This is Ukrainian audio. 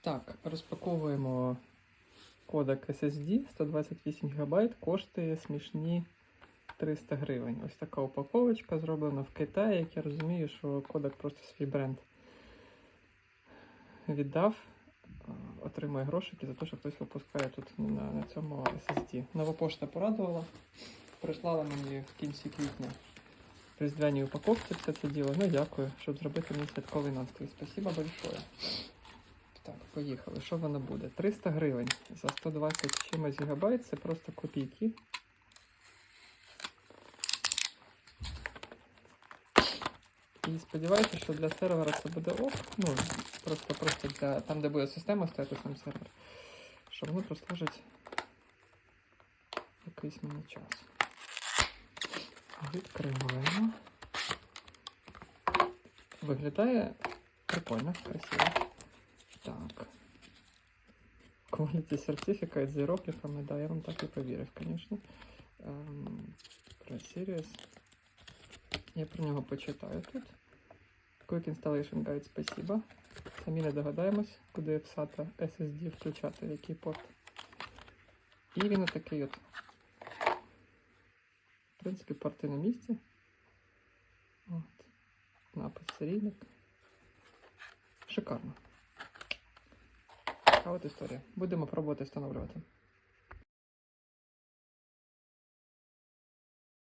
Так, розпаковуємо кодек SSD 128 ГБ, коштує смішні 300 гривень. Ось така упаковочка зроблена в Китаї, як я розумію, що кодек просто свій бренд віддав, отримує грошики за те, що хтось випускає тут на, на цьому SSD. Нова пошта порадувала, прислала мені в кінці квітня різдвяній упаковці все це діло. Ну, дякую, щоб зробити мій святковий настрій. Спасибо большое. Поїхали. Що воно буде? 300 гривень за 120 чимось гігабайт, це просто копійки. І сподіваюся, що для сервера це буде ок. Ну, просто, просто для там, де буде система стояти сам сервер. Що воно прослужить якийсь мені час. Відкриваємо. Виглядає прикольно, красиво. Так. Quality Certificate з іерогліфами, да, я вам так і повірив, звісно. Ем, Sirius. Я про нього почитаю тут. Quick Installation Guide, спасибо. Самі не догадаємось, куди писати SSD включати, в який порт. І він отакий от. В принципі, порти на місці. От. Напис серійник. Шикарно. От історія. Будемо пробувати встановлювати.